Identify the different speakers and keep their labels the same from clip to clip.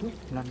Speaker 1: อุ๊ยนั่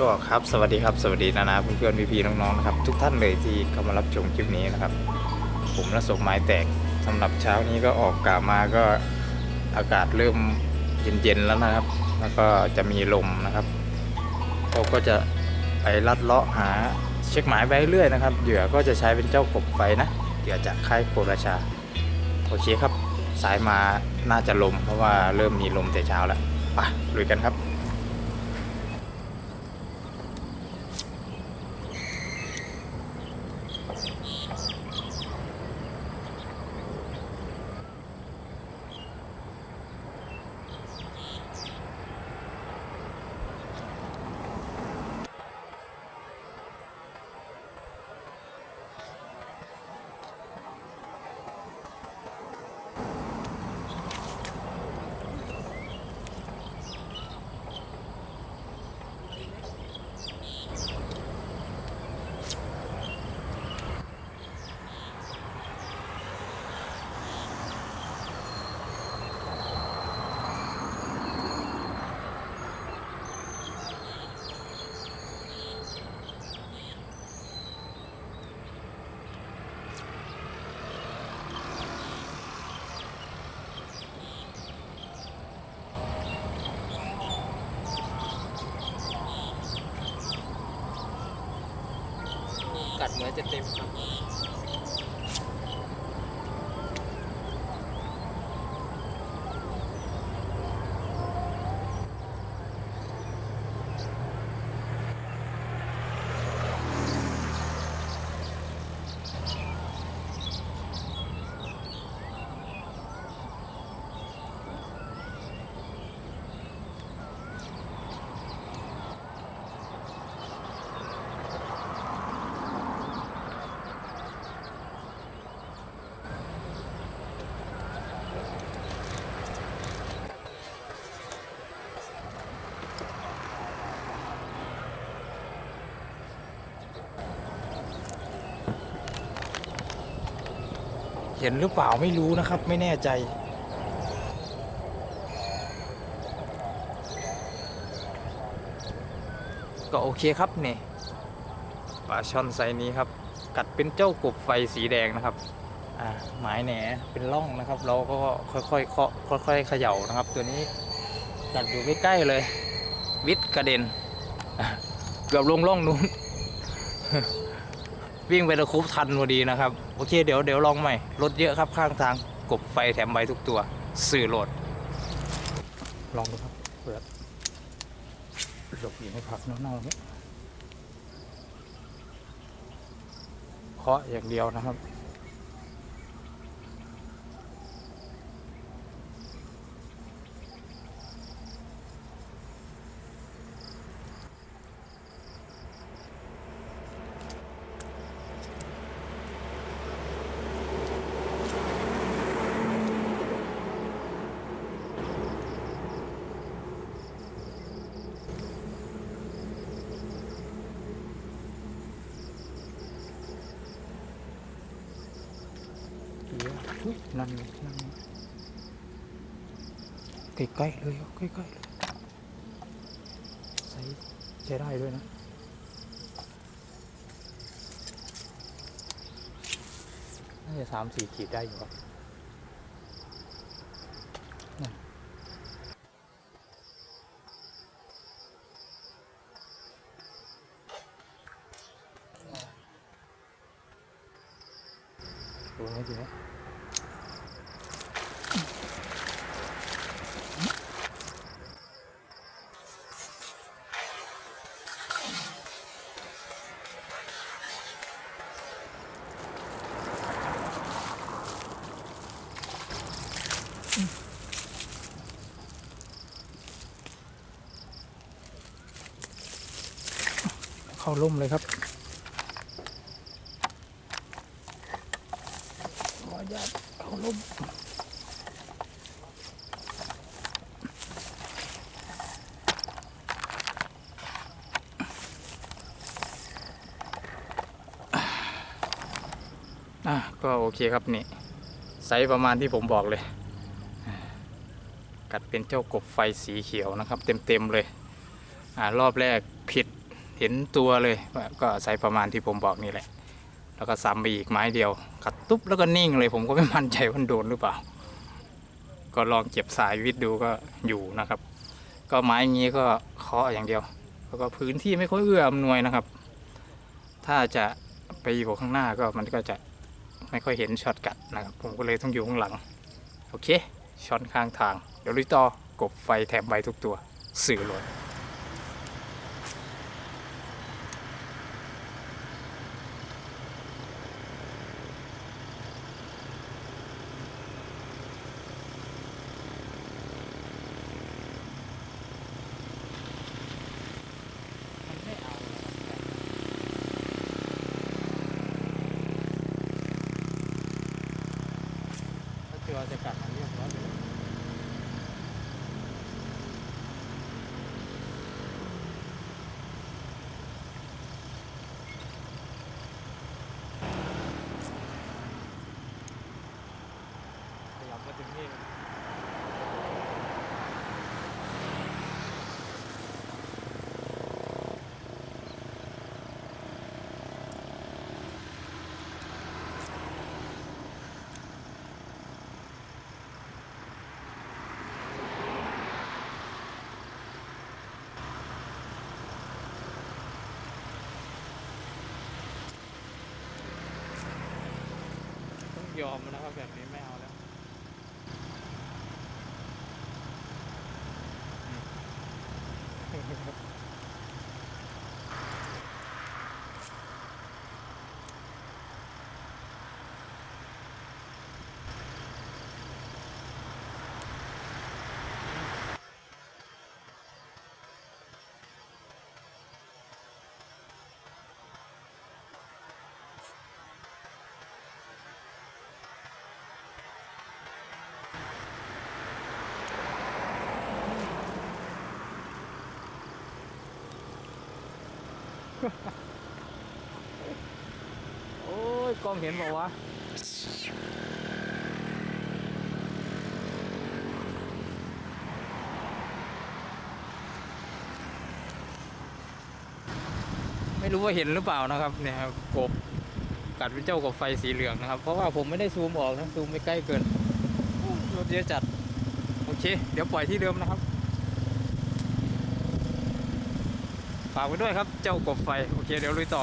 Speaker 1: ก็ครับสวัสดีครับสวัสดีนานาเพื่อนๆพี่ๆน้องๆนะครับทุกท่านเลยที่เข้ามารับชมคลิปนี้นะครับ ผมและสมไม้แตกสำหรับเช้านี้ก็ออกกามาก็อากาศเริ่มเย็นๆแล้วนะครับ แล้วก็จะมีลมนะครับเราก็จะไปลัดเลาะหาเช็คหมายไปเรื่อยนะครับเหยื่อก็จะใช้เป็นเจ้ากบไฟนะเหยื่อจากค่ายโคราชาโอเคครับสายมาน่าจะลมเพราะว่าเริ่มมีลมแต่เช้าแล้วไปลุยกันครับ จะเต็มครับ เห็นหรือเปล่าไม่รู้นะครับ ไม่แน่ใจ ก็โอเคครับเนี่ยปลาช่อนไซนี้ครับ กัดเป็นเจ้ากบไฟสีแดงนะครับ อ่าหมายแหนเป็นร่องนะครับ เราก็ค่อยๆเคาะค่อยๆเขย่านะครับ ตัวนี้กัดอยู่ใกล้ๆเลย วิทย์กระเด็นเกือบลงร่องนู้น วิ่งไปตะคุบทันพอดีนะครับ โอเคเดี๋ยวเดี๋ยวลองใหม่ รถเยอะครับข้างทางกบไฟแถมใบทุกตัว สื่อโหลด ลองดูครับเปิดหลบอยู่ในผักเน่าๆนี้เคาะอย่างเดียวนะครับ นั่นไงนั่นไง ใกล้ๆเลยครับใกล้ๆเลยใช้ใช้ได้ด้วยนะน่าจะสามสี่ขีดได้อยู่ครับนั่นดูไห เข้าร่มเลยครับขออนุญาตเข้าร่มอะก็โอเคครับนี่ไซส์ประมาณที่ผมบอกเลย กัดเป็นเจ้ากบไฟสีเขียวนะครับ เต็มๆเลย อ่ารอบแรกผิด เห็นตัวเลยก็ไซส์ประมาณที่ผมบอกนี่แหละ แล้วก็ซ้ำไปอีกไม้เดียวกัดตุ๊บแล้วก็นิ่งเลย ผมก็ไม่มั่นใจว่าโดนหรือเปล่า ก็ลองเก็บสายวิทย์ดูก็อยู่นะครับ ก็ไม้งี้ก็เคาะอย่างเดียว แล้วก็พื้นที่ไม่ค่อยเอื้ออำนวยนะครับ ถ้าจะไปอยู่ข้างหน้าก็มันก็จะไม่ค่อยเห็นช็อตกัดนะครับ ผมก็เลยต้องอยู่ข้างหลัง โอเคช็อตข้างทาง เดี๋ยวลุยต่อกบไฟแถมใบทุกตัว สื่อเลย มันไม่เอาถ้าเจอจะกัดมันเรียบร้อยเลยขยับมาถึงนี่ ต้อง ยอมนะครับแบบนี้ไม่เอาแล้ว โอ้ยกล้องเห็นบอกวะไม่รู้ว่าเห็นหรือเปล่านะครับเนี่ยครับกบกัดเป็นเจ้ากบไฟสีเหลืองนะครับ เพราะว่าผมไม่ได้ซูมออกนะซูมไม่ใกล้เกินรถเยอะจัด โอเค เดี๋ยวปล่อยที่เดิมนะครับ ฝากไว้ด้วยครับเจ้ากบไฟ โอเคเดี๋ยวลุยต่อ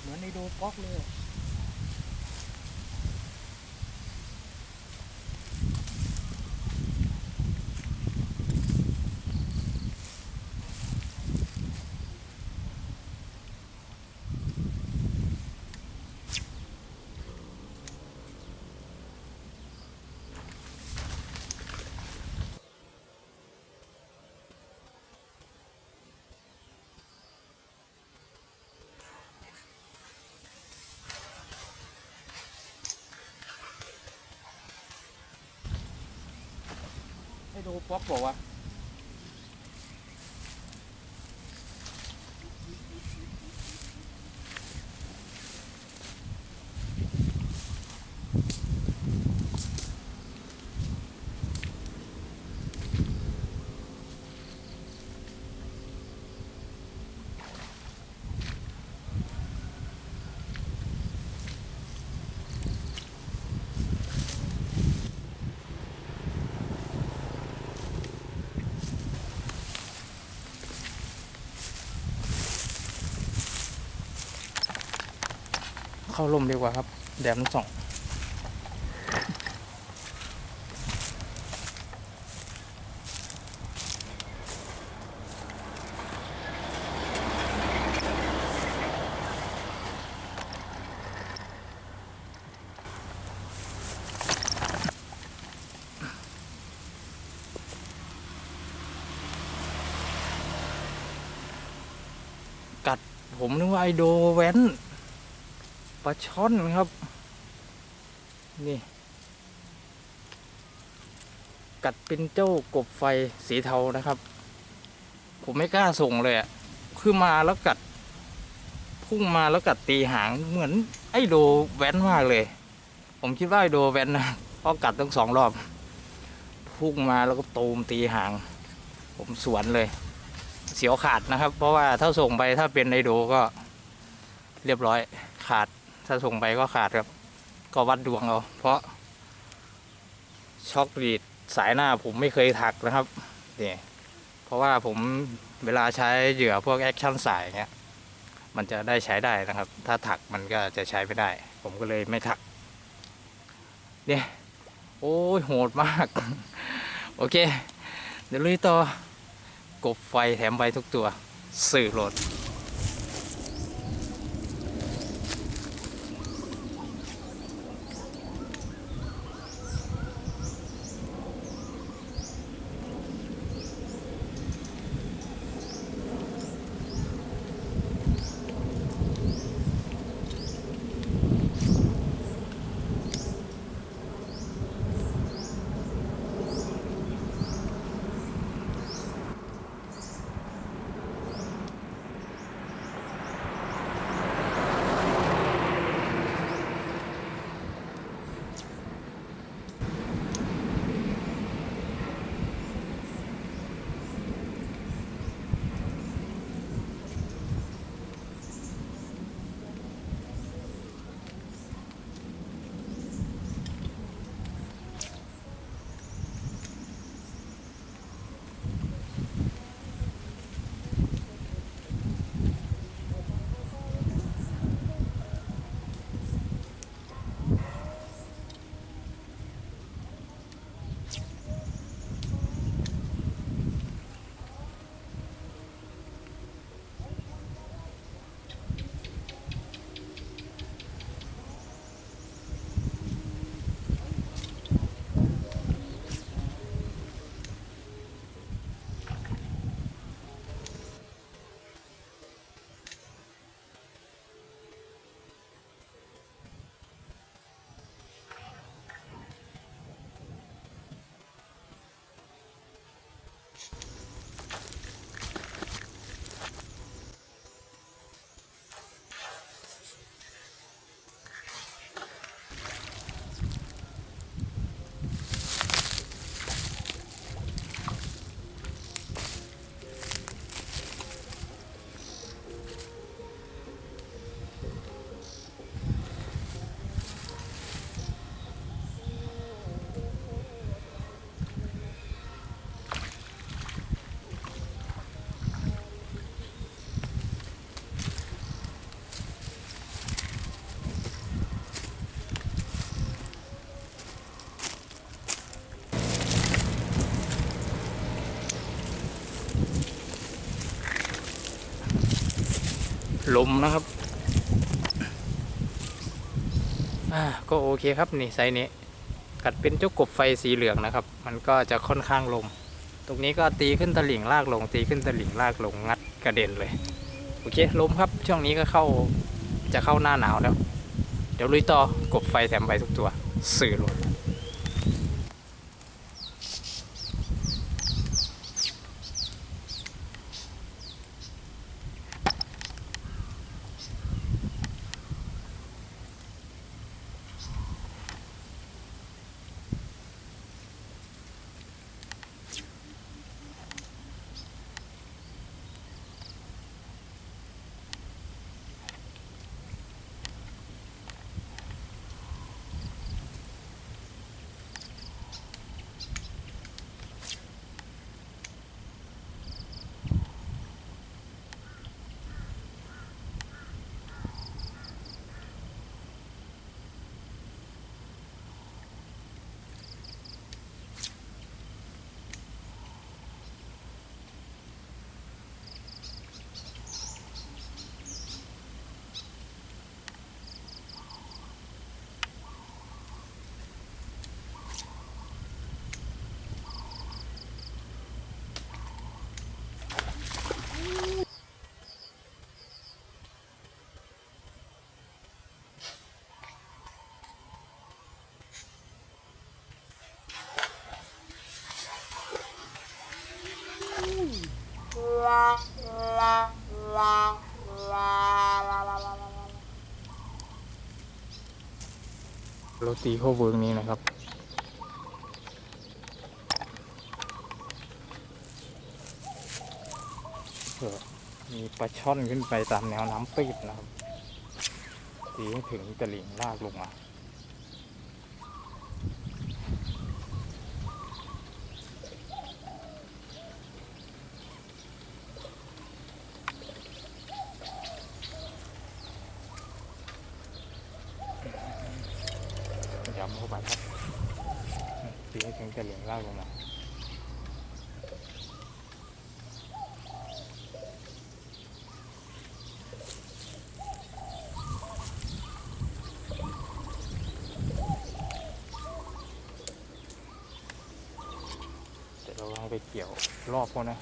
Speaker 2: เหมือนในโดก๊อกเลย ป๊อกบอกว่า เข้าร่มดีกว่าครับ แดดมันส่องกัดผมนึกว่าไอโดแว้น ปลาช่อนครับ นี่ กัดเป็นเจ้ากบไฟสีเทานะครับ ผมไม่กล้าส่งเลยอะ่ะคือมาแล้วกัด พุ่งมาแล้วกัดตีหางเหมือนไอโดแว้นมากเลย ผมคิดว่าไอโดแว้นนะเพราะกัดตั้งสองรอบ พุ่งมาแล้วก็ตูมตีหาง ผมสวนเลย เสียวขาดนะครับ เพราะว่าถ้าส่งไปถ้าเป็นไอโดก็เรียบร้อยขาด ถ้าส่งไปก็ขาดครับ ก็วัดดวงเอา เพราะ ช็อกรีดสายหน้าผมไม่เคยถักนะครับนี่เพราะว่าผมเวลาใช้เหยื่อพวกแอคชั่นสายเงี้ยมันจะได้ใช้ได้นะครับ ถ้าถักมันก็จะใช้ไม่ได้ ผมก็เลยไม่ถัก เนี่ยโอ้ยโหดมาก โอเค เดี๋ยวลุยต่อกบไฟแถมไฟทุกตัว สื่อโหลด ลมนะครับอ่าก็โอเคครับนี่ไซส์นี้กัดเป็นเจ้ากบไฟสีเหลืองนะครับ มันก็จะค่อนข้างลม ตรงนี้ก็ตีขึ้นตะหลิ่งลากลง ตีขึ้นตะหลิ่งลากลงงัดกระเด็นเลย โอเคลมครับช่วงนี้ก็เข้าจะเข้าหน้าหนาวแล้ว เดี๋ยวลุยต่อกบไฟแถมใบทุกตัว สื่อลม โรตีข้าวเวิร์กนี้นะครับ มีปลาช่อนขึ้นไปตามแนวน้ำปีดนะครับ ตีให้ถึงตะลิ่งลากลงมา ย้ำเข้าไปครับ ตีให้ถึงลิ่งลากลงมาเดี๋ยวเราให้ไปเกี่ยวรอบเขานะ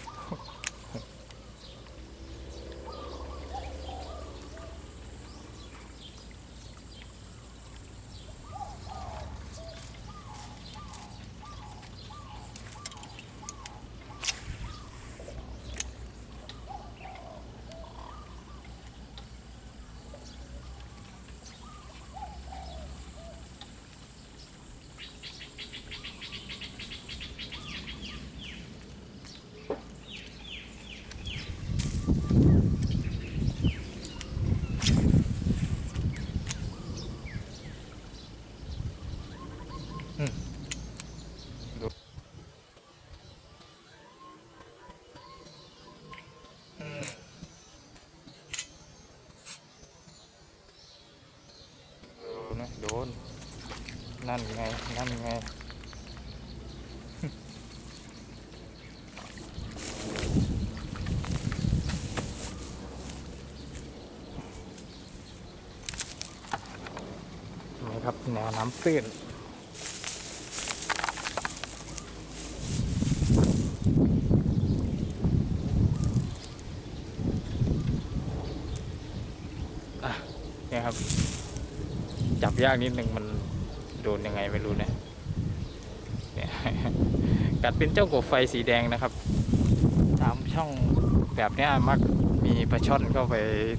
Speaker 2: โดน นั่นไง นั่นไง นี่ครับแนวน้ำตื้น อะเนี่ยครับ จับยากนิดนึงมันโดนยังไงไม่รู้นะเนี่ยกัดเป็นเจ้ากบไฟสีแดงนะครับ ตามช่องแบบนี้มักมีปลาช่อนเข้าไป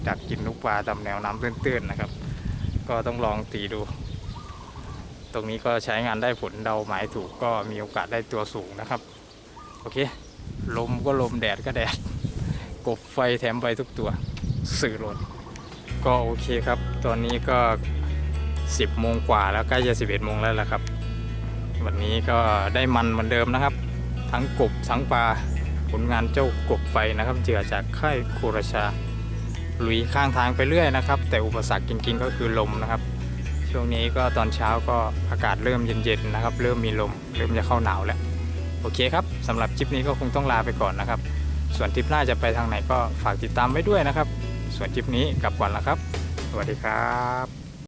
Speaker 2: ดักกินลูกปลาตามแนวน้ำตื้นๆนะครับ ก็ต้องลองตีดู ตรงนี้ก็ใช้งานได้ผลเดาหมายถูกก็มีโอกาสได้ตัวสูงนะครับ โอเค ลมก็ลมแดดก็แดด กบไฟแถมใบทุกตัวสื่อลนก็โอเคครับ ตอนนี้ก็ 10โมงกว่าแล้วใกล้จะ 11โมงแล้วล่ะครับ วันนี้ก็ได้มันเหมือนเดิมนะครับ ทั้งกบทั้งปลาผลงานเจ้ากบไฟนะครับเจือจากค่ายโคราชาลุยข้างทางไปเรื่อยนะครับ แต่อุปสรรคจริงๆก็คือลมนะครับ ช่วงนี้ก็ตอนเช้าก็อากาศเริ่มเย็นๆนะครับ เริ่มมีลม เริ่มจะเข้าหนาวแล้ว โอเคครับสำหรับคลิปนี้ก็คงต้องลาไปก่อนนะครับ ส่วนทริปหน้าจะไปทางไหนก็ฝากติดตามไว้ด้วยนะครับ
Speaker 1: ส่วนคลิปนี้กลับก่อนแล้วครับ สวัสดีครับ